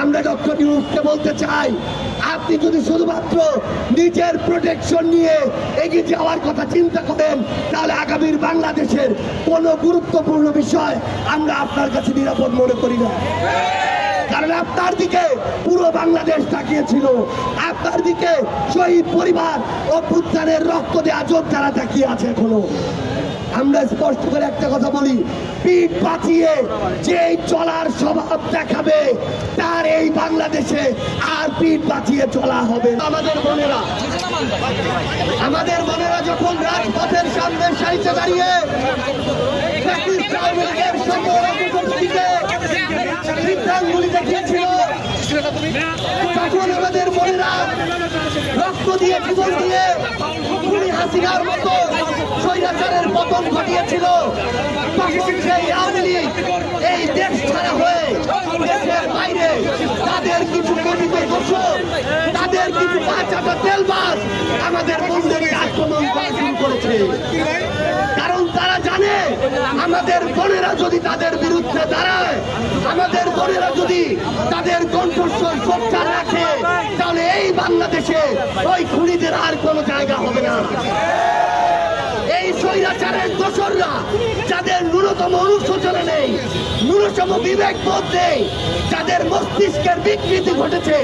আমরা ডক্টর ইউনুসকে বলতে চাই, আপনি যদি শুধুমাত্র নিজের প্রোটেকশন নিয়ে এগিয়ে যাওয়ার কথা চিন্তা করেন, তাহলে আগামীর বাংলাদেশের কোনো গুরুত্বপূর্ণ বিষয় আমরা আপনার কাছে নিরাপদ মনে করি না। কারণ আপনার দিকে পুরো বাংলাদেশ তাকিয়েছিল। আপনার দিকে শহীদ পরিবার পুত্রানের রক্ত দেওয়া যোদ্ধারা তাকিয়ে আছে এখনও। আমরা স্পষ্ট করে একটা কথা বলি। পিঠ পাচিয়ে যে চলার স্বভাব দেখাবে, তার এই বাংলাদেশে আর পিঠ পাচিয়ে চলা হবে আমাদের বোনেরা আমাদের বোনেরা যখন রাজপথের সামনে সারিতে দাঁড়িয়ে দেখিয়েছিল, তখন আমাদের রক্ত দিয়ে জীবন দিয়ে হাসিনার মতো স্বৈরাচারের পতন ঘটিয়েছিল। তখন সেই আওয়ামী লীগ এই দেশ ছাড়া হয়ে দেশের বাইরে তাদের কিছু কথিত দোষর তাদের কিছু পাঁচাটা তেলবাস আমাদের আক্রমণ করা শুরু করেছে। কারণ তারা জানে আমাদের বোনেরা যদি তাদের বিরুদ্ধে দাঁড়ায়, আমাদের বোনেরা যদি তাদের কণ্ঠস্বর সোচ্চার রাখে, তাহলে এই বাংলাদেশে ওই খুনিদের আর কোনো জায়গা হবে না। এই স্বৈরাচারের দোসররা, যাদের ন্যূনতম অনুশোচনা নেই, ন্যূনতম বিবেক বোধ নেই, যাদের মস্তিষ্কের বিকৃতি ঘটেছে,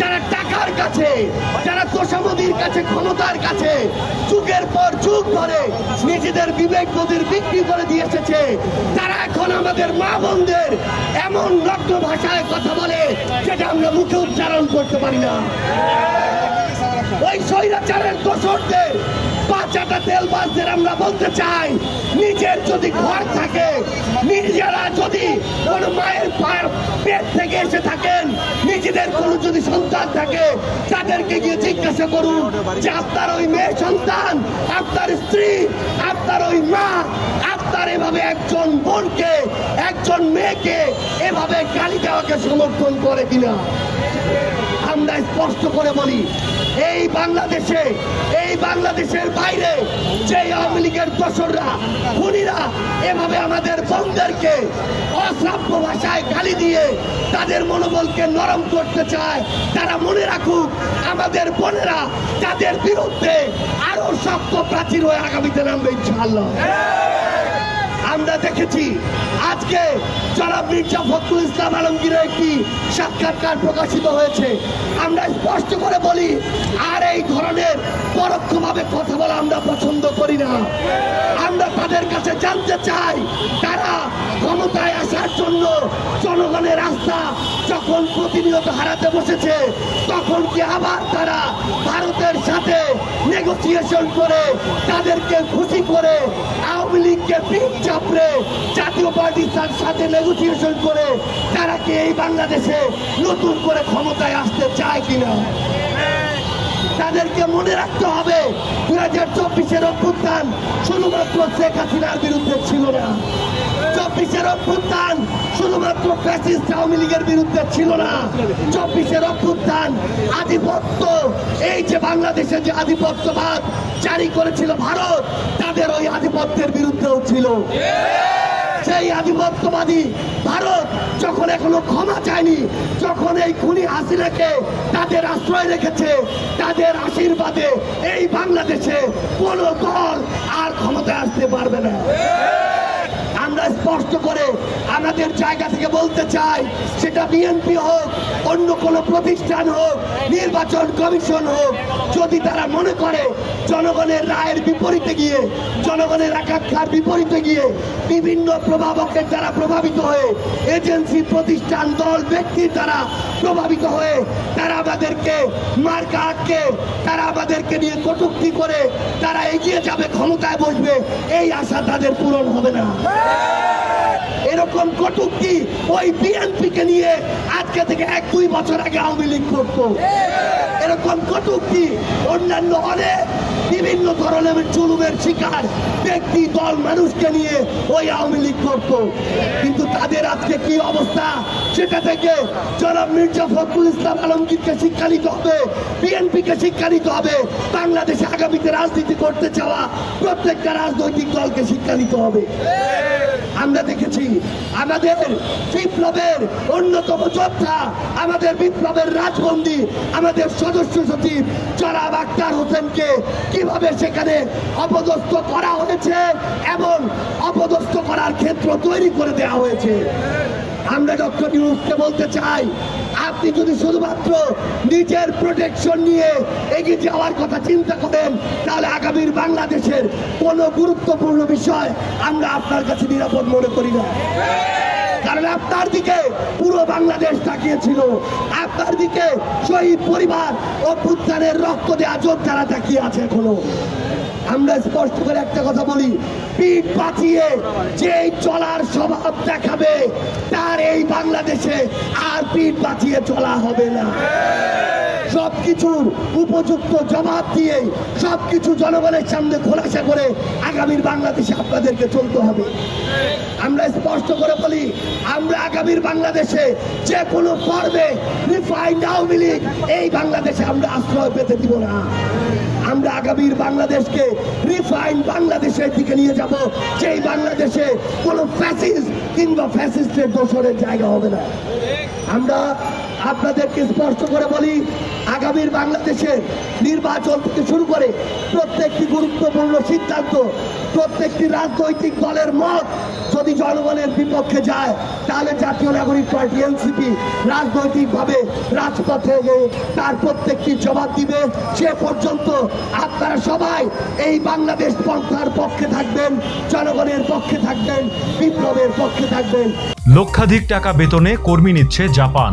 যারা টাকার কাছে, যারা তোষামদির কাছে, ক্ষমতার কাছে, যুগের পর যুগ ধরে নিজেদের বিবেক বোধের বিক্রি করে দিয়ে এসেছে, তারা এখন আমাদের মা বোনদের এমন নগ্ন ভাষায় কথা বলে, যেটা আমরা মুখে উচ্চারণ করতে পারি না। ওই স্বৈরাচারের দোষরদের বাচ্চাটা তেলবাসদের আমরা বলতে চাই, নিজের যদি ঘর থাকে, নিজেরা যদি কোন মায়ের পায়ের পেট থেকে এসে থাকেন, নিজেদের কোন যদি সন্তান থাকে, তাদেরকে গিয়ে জিজ্ঞাসা করুন যে আপনার ওই মেয়ে সন্তান, আপনার স্ত্রী, আপনার ওই মা, আপনার এভাবে একজন বোনকে, একজন মেয়েকে এভাবে গালি দেওয়াকে সমর্থন করে কিনা? আমরা স্পষ্ট করে বলি এই বাংলাদেশে, এই বাংলাদেশের বাইরে যে আওয়ামী লীগের দোসররা, খুনিরা এভাবে আমাদের বন্ধুদেরকে অশ্রাব্য ভাষায় গালি দিয়ে তাদের মনোবলকে নরম করতে চায়, তারা মনে রাখুক আমাদের বোনেরা তাদের বিরুদ্ধে আরও শক্ত প্রাচীর হয়ে আগামীতে নামবে ইনশাআল্লাহ। আমরা দেখেছি। আজকে জনাব মির্জা ফখরুল ইসলাম আলমগীরের একটি সাক্ষাৎকার প্রকাশিত হয়েছে। আমরা স্পষ্ট করে বলি, আর এই ধরনের পরোক্ষভাবে কথা বলা আমরা পছন্দ করি না। আমরা তাদের কাছে জানতে চাই, তারা ক্ষমতায় আসার জন্য জনগণের আস্থা যখন প্রতিনিয়ত হারাতে বসেছে, তখন কি আবার তারা ভারতের সাথে নেগোসিয়েশন করে তাদেরকে খুশি করে আওয়ামী লীগকে পিঠ চাপড়ে জাতীয় পার্টির তার সাথে নেগোসিয়েশন করে তারা কি এই বাংলাদেশে নতুন করে ক্ষমতায় আসতে চায় কিনা? তাদেরকে মনে রাখতে হবে, দুই হাজার চব্বিশের অভ্যুত্থান শুধুমাত্র শেখ হাসিনার বিরুদ্ধে ছিল না। চব্বিশের অভ্যুত্থান শুধুমাত্র ফ্যাসিস্ট আওয়ামী লীগের বিরুদ্ধে ছিল না। চব্বিশের অভ্যুত্থান আধিপত্য, এই যে বাংলাদেশে যে আধিপত্যবাদ জারি করেছিল ভারত, তাদের ওই আধিপত্যের বিরুদ্ধেও ছিল। সেই আধিপত্যবাদী ভারত যখন এখনও ক্ষমা চায়নি, যখন এই খুনি হাসিনাকে তাদের আশ্রয় রেখেছে, তাদের আশীর্বাদে এই বাংলাদেশে কোন দল আর ক্ষমতায় আসতে পারবে না। স্পষ্ট করে আমাদের জায়গা থেকে বলতে চাই, সেটা বিএনপি হোক, অন্য কোনো প্রতিষ্ঠান হোক, নির্বাচন কমিশন হোক, যদি তারা মনে করে জনগণের রায়ের বিপরীতে গিয়ে, জনগণের আকাঙ্ক্ষার বিপরীতে গিয়ে বিভিন্ন প্রভাবকের দ্বারা প্রভাবিত হয়ে এজেন্সি, প্রতিষ্ঠান, দল ব্যক্তির দ্বারা প্রভাবিত হয়ে তারা আমাদেরকে মার্কা আটকে, তারা আমাদেরকে নিয়ে কটুক্তি করে, তারা এগিয়ে যাবে, ক্ষমতায় বসবে, এই আশা তাদের পূরণ হবে না। এরকম কটুক্তি ওই বিএনপি কে নিয়ে আজকে থেকে এক, দুই বছর আগে আওয়ামী লীগ করতো? এরকম কটুক্তি অন্যান্য অনেক বিভিন্ন ধরনের জুলুমের শিকার ব্যক্তি, দল, মানুষকে নিয়ে ওই আওয়ামী লীগ করত। কিন্তু তাদের আজকে কি অবস্থা? সেটা থেকে জনাব মির্জা ফখরুল ইসলাম আলমগীরকে শিক্ষা নিতে হবে, বিএনপিকে শিক্ষা নিতে হবে, বাংলাদেশে আগামীতে রাজনীতি করতে চাওয়া প্রত্যেকটা রাজনৈতিক দলকে শিক্ষা নিতে হবে। আমরা দেখেছি, আমাদের বিপ্লবের অন্যতম যোদ্ধা, আমাদের বিপ্লবের রাজবন্দী, আমাদের সদস্য সচিব জনাব আক্তার হোসেনকে কীভাবে সেখানে অপদস্থ করা হয়েছে এবং অপদস্থ করার ক্ষেত্র তৈরি করে দেওয়া হয়েছে? আমরা ডক্টর ইউনুসকে বলতে চাই, আপনি যদি শুধুমাত্র নিজের প্রোটেকশন নিয়ে এগিয়ে যাওয়ার কথা চিন্তা করেন বাংলাদেশের কোনো গুরুত্বপূর্ণ বিষয় আমরা আপনার কাছে নিরাপদ মনে করি না। কারণ আপনার দিকে পুরো বাংলাদেশ তাকিয়েছিল। আপনার দিকে শহীদ পরিবার অভ্যুত্থানের রক্ত দেওয়া যোদ্ধারা তাকিয়ে আছে এখনও। আমরা স্পষ্ট করে একটা কথা বলি, পিঠ পাচিয়ে যে চলার স্বভাব দেখাবে, তার এই বাংলাদেশে আর পিঠ পাচিয়ে চলা হবে না। সবকিছুর উপযুক্ত জবাব দিয়ে সবকিছু জনগণের সামনে খোলাসা করে আগামীর বাংলাদেশে আপনাদেরকে চলতে হবে। আমরা স্পষ্ট করে বলি, আমরা আগামীর বাংলাদেশে যে কোনো পর্বে এই বাংলাদেশে আমরা আশ্রয় পেতে দিব না। আমরা আগামীর বাংলাদেশকে রিফাইন বাংলাদেশের দিকে নিয়ে যাব, যেই বাংলাদেশে কোনো ফ্যাসিস্ট কিংবা ফ্যাসিস্টের দোষরের জায়গা হবে না। আমরা আপনাদেরকে স্পষ্ট করে বলি, আগামীর বাংলাদেশের নির্বাচন থেকে শুরু করে প্রত্যেকটি গুরুত্বপূর্ণ সিদ্ধান্ত, প্রত্যেকটি রাজনৈতিক দলের মত যদি জনগণের বিপক্ষে যায়, তাহলে জাতীয় নাগরিক পার্টি, এনসিপি রাজনৈতিকভাবে রাজপথে তার প্রত্যেকটি জবাব দিবে। সে পর্যন্ত আপনারা সবাই এই বাংলাদেশ পন্থার পক্ষে থাকবেন, জনগণের পক্ষে থাকবেন, বিপ্লবের পক্ষে থাকবেন। লক্ষাধিক টাকা বেতনে কর্মী নিচ্ছে জাপান।